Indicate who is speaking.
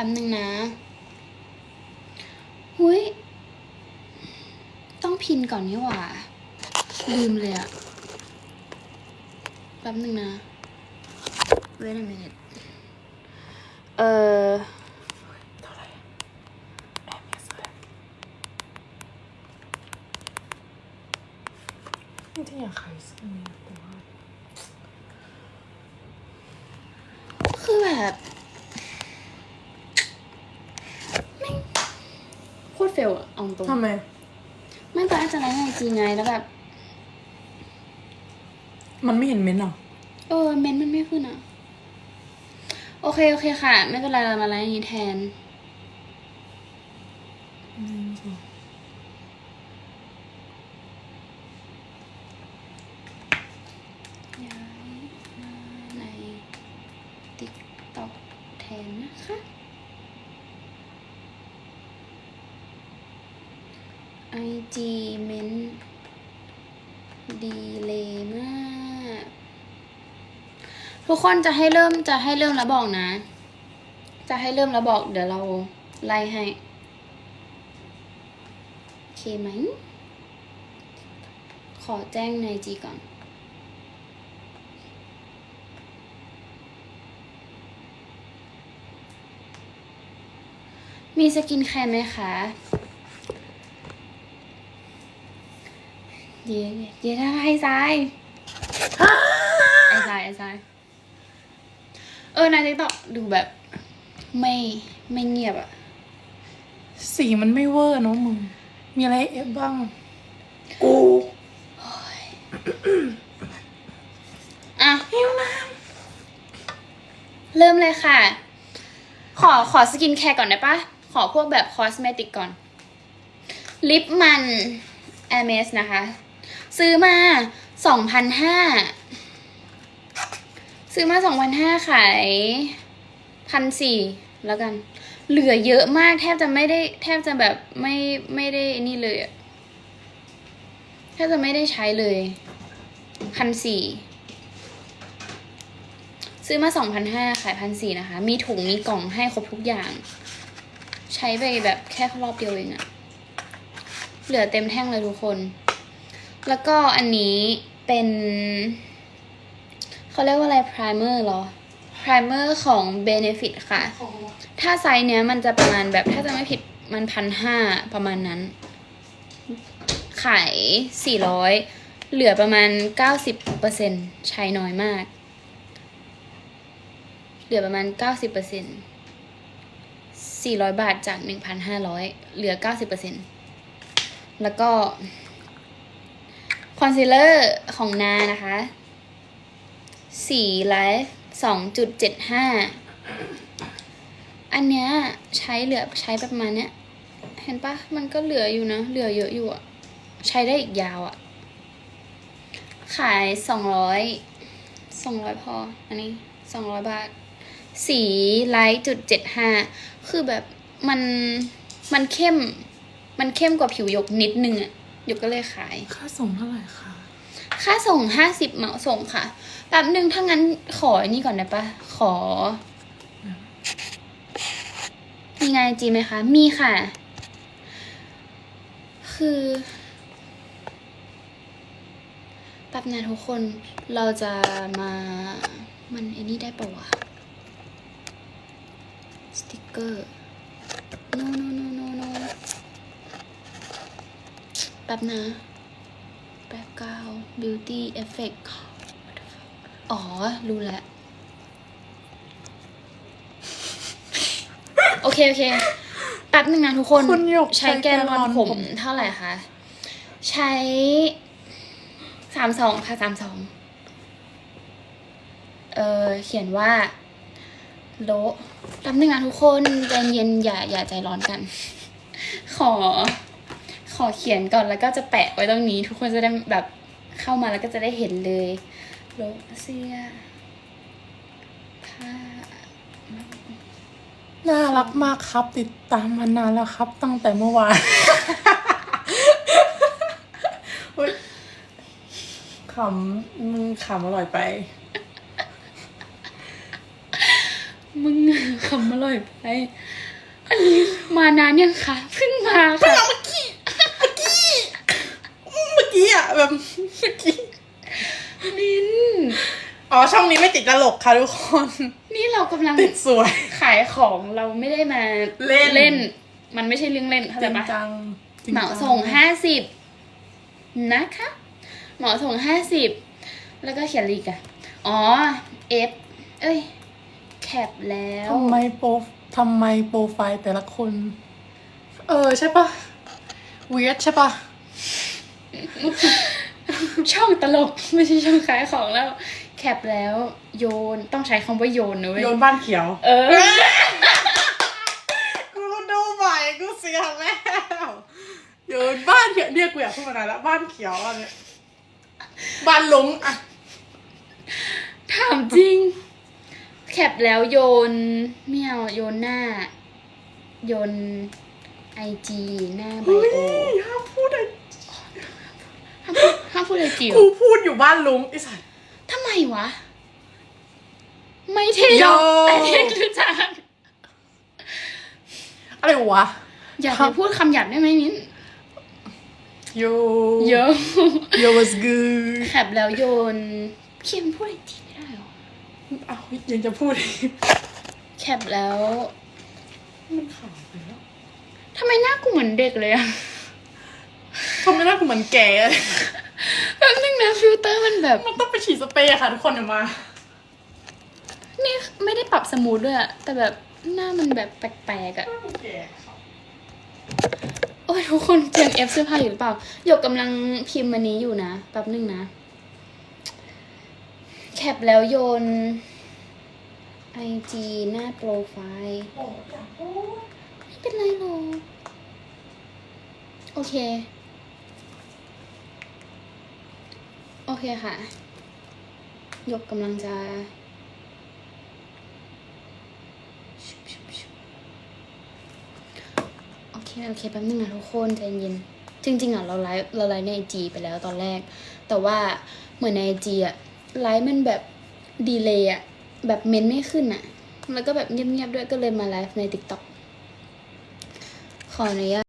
Speaker 1: ป๊บนึงนะหุยต้องพินก่อนนี่หว่า ลืมเลยอะแป๊บนึงนะ wait a minute เออ
Speaker 2: เท่าไหร่แอบเยสเลยนี่ที่อยากขายเสื้อนี้แต่ว่า
Speaker 1: คือแบบแม่งโคตร เฟลอะเอาตรง
Speaker 2: ทำไม
Speaker 1: ไม่ตอนแรกจะไลฟ์ในไอจีไงแล้วแบบ
Speaker 2: มันไม่เห็นเม้นต์หรอ
Speaker 1: เออเมนต์มันไม่ขึ้นอะโอเคโอเคค่ะ ไม่เป็นไรเรามาไลฟ์อย่างนี้แทน ย้ายมาใน TikTok แทนนะคะ IG เมนดีเลยมาก ทุกคนจะให้เริ่มจะให้เริ่มแล้วบอกนะ จะให้เริ่มแล้วบอกเดี๋ยวเราไล่ให้โอเคไหม ขอแจ้งในจีก่อนมีสกินแคร์ไหมคะ เดี๋ยวเดี๋ยวอะไรทรายไอ้ทรายไอ้ทรายเออในทิกตอกดูแบบ ไม่ไม่เงียบอะ
Speaker 2: สีมันไม่เวอร์เนอะมึง มีอะไรให้เอฟบ้าง กู
Speaker 1: อะเริ่มเลยค่ะ ขอขอสกินแคร์ก่อนได้ปะขอพวกแบบคอสเมติกก่อน ลิปมัน a m e s นะคะ ซื้อมาสองพันห้าซื้อมาสองพันห้าขายพันสี่แล้วกัน เหลือเยอะมากแทบจะไม่ได้แทบจะแบบไม่ไม่ได้นี่เลยอะแทบจะไม่ได้ใช้เลยพันสี่ซื้อมาสองพันห้าขายพันสี่นะคะ มีถุงมีกล่องให้ครบทุกอย่าง ใช้ไปแบบแค่รอบเดียวเองอะเหลือเต็มแท่งเลยทุกคน แล้วก็อันนี้เป็นเขาเรียกว่าอะไร primer เหรอ primer ของ benefit ค่ะ ถ้าไซส์เนี้ยมันจะประมาณแบบถ้าจะไม่ผิดมันพันห้าประมาณนั้น ขายสี่ร้อยเหลือประมาณเก้าสิบเปอร์เซ็นใช้น้อยมาก เหลือประมาณเก้าสิบเปอร์เซ็นสี่ร้อยบาทจากหนึ่งพันห้าร้อยเหลือเก้าสิบเปอร์เซ็นแล้วก็ คอนซีลเลอร์ของนานะคะ สีไลฟ์สองจุดเจ็ดห้าอันเนี้ยใช้เหลือใช้ประมาณเนี้ย เห็นปะมันก็เหลืออยู่นะ เหลือเยอะอยู่อะใช้ได้อีกยาวอะขายสองร้อยสองร้อยพอ อันนี้สองร้อยบาท สีไลท์จุดเจ็ดห้าคือแบบมันมันเข้ม มันเข้มกว่าผิวหยกนิดนึงอะ หยกก็เลยขาย
Speaker 2: ค่าส่งเท่าไหร่คะ
Speaker 1: ค่าส่งห้าสิบเหมาส่งค่ะแป๊บนึงถ้างั้นขออันนี้ก่อนได้ปะขอ มีงานจีไหมคะ มีค่ะ คือแป๊บนะทุกคนเราจะมามันไอ้นี่ได้ปะวะ สติกเกอร์ no no no no no แป๊บนะแป๊บเก้า beauty effect อ๋อ รู้แล้ว โอเค โอเค แป๊บหนึ่งนะทุกคน
Speaker 2: คุณหยก
Speaker 1: ใช้แกนลอนผม เท่าไหร่คะ ใช้สามสองค่ะสามสอง เออเขียนว่า โลแป๊บหนึ่งนะทุกคนใจเย็นอย่าอย่าใจร้อนกัน ขอข อเขียนก่อนแล้วก็จะแปะไว้ตรงนี้ ทุกคนจะได้แบบเข้ามาแล้วก็จะได้เห็นเลยโลเซียผ้า
Speaker 2: น่ารักมากครับ ติดตามมานานแล้วครับ ตั้งแต่เมื่อวานขำมึงขำอร่อยไป
Speaker 1: มึงคำอร่อยไป อันนี้มานานยังคะเพิ่งมาค่ะ
Speaker 2: เมื่อกี้ เมื่อกี้ เมื่อกี้อะ แบบเมื่อกี้
Speaker 1: มิ้น
Speaker 2: อ๋อช่องนี้ไม่ติดตลกค่ะทุกคน
Speaker 1: นี่เรากำลัง
Speaker 2: ติดสวย
Speaker 1: ขายของเราไม่ได้มา
Speaker 2: เล่น
Speaker 1: เล่น มันไม่ใช่เรื่องเล่นเข้า
Speaker 2: จ
Speaker 1: ใจ
Speaker 2: ริง
Speaker 1: ปะ
Speaker 2: จังจริ
Speaker 1: เหมา
Speaker 2: จั
Speaker 1: ส่งห้าสิบนะคะ เหมาส่งห้าสิบแล้วก็เขียนลีกอะอ๋อ F เอ้ยแคปแล้ว
Speaker 2: ทำไมโปรทำไมโปรไฟล์แต่ละคน เออใช่ปะเวียดใช่ปะ
Speaker 1: ช่องตลกไม่ใช่ช่องขายของแล้ว แคปแล้วโยนต้องใช้คำว่าโยนนะเว้ย
Speaker 2: โยนบ้านเขียว
Speaker 1: เออ
Speaker 2: กูดูใหม่กูเสียแล้วโยนบ้านเขียวเนี่ยกูอยากพูดมานานแล้วบ้านเขียวอันเนี้ยบ้านหลงอะ
Speaker 1: ถามจริง แคปแล้วโยนไม่เอาโยนหน้า โยนไอจีหน้าไบ
Speaker 2: เฮ้ย
Speaker 1: โอ
Speaker 2: ห้ามพูดเลย
Speaker 1: ห้ามพูดห้ามพูดเลยจิ๋ว
Speaker 2: กูพูดอยู่บ้านลุงไอ้สัส
Speaker 1: ทำไมวะ ไม่เท่หรอก
Speaker 2: โย
Speaker 1: แต่เท่รู้จัก
Speaker 2: อะไรวะ
Speaker 1: อยาก
Speaker 2: ครั
Speaker 1: จะ
Speaker 2: บ
Speaker 1: พูดคำหยาบได้ไหมมิ้น
Speaker 2: โย
Speaker 1: เยอะ
Speaker 2: โย was good
Speaker 1: แคปแล้วโยนเขียนพูดไอจีไม่ได้หรอ
Speaker 2: อ้าวยังจะพูดอีก
Speaker 1: แคปแล้ว
Speaker 2: มันขาวไปแล้ว
Speaker 1: ทำไมหน้ากูเหมือนเด็กเลยอะ
Speaker 2: ทำไมหน้ากูเหมือนแก่
Speaker 1: แป๊บนึงนะฟิลเตอร์มันแบบ
Speaker 2: มันต้องไปฉีดสเปรย์อะค่ะทุกคนเดี๋ยวมา
Speaker 1: นี่ไม่ได้ปรับสมูทด้วยอะแต่แบบหน้ามันแบบแปลกๆอะ
Speaker 2: หน้ากูแก่
Speaker 1: โอ้ยทุกคนเตรียมเอฟเสื้อผ้าอยู่หรือเปล่าหยกกำลังพิมพ์อันนี้อยู่นะแป๊บนึงนะ แคปแล้วโยนไอจีหน้าโปรไฟล์
Speaker 2: โอ้อยากพูด
Speaker 1: ไม่เป็นไรหรอกโอเค โอ เคค่ะ ยกกำลังจะโอเคโอเคแป๊บนึงนะทุกคนใจเย็น จริง ๆอะเราไลฟ์เราไลฟ์ในไอจีไปแล้วตอนแรก แต่ว่าเหมือนในไอจีอะไลฟ์มันแบบดีเลย์อะแบบเมนไม่ขึ้นอะ แล้วก็แบบเงียบๆด้วยก็เลยมาไลฟ์ใน TikTok ขออนุญาต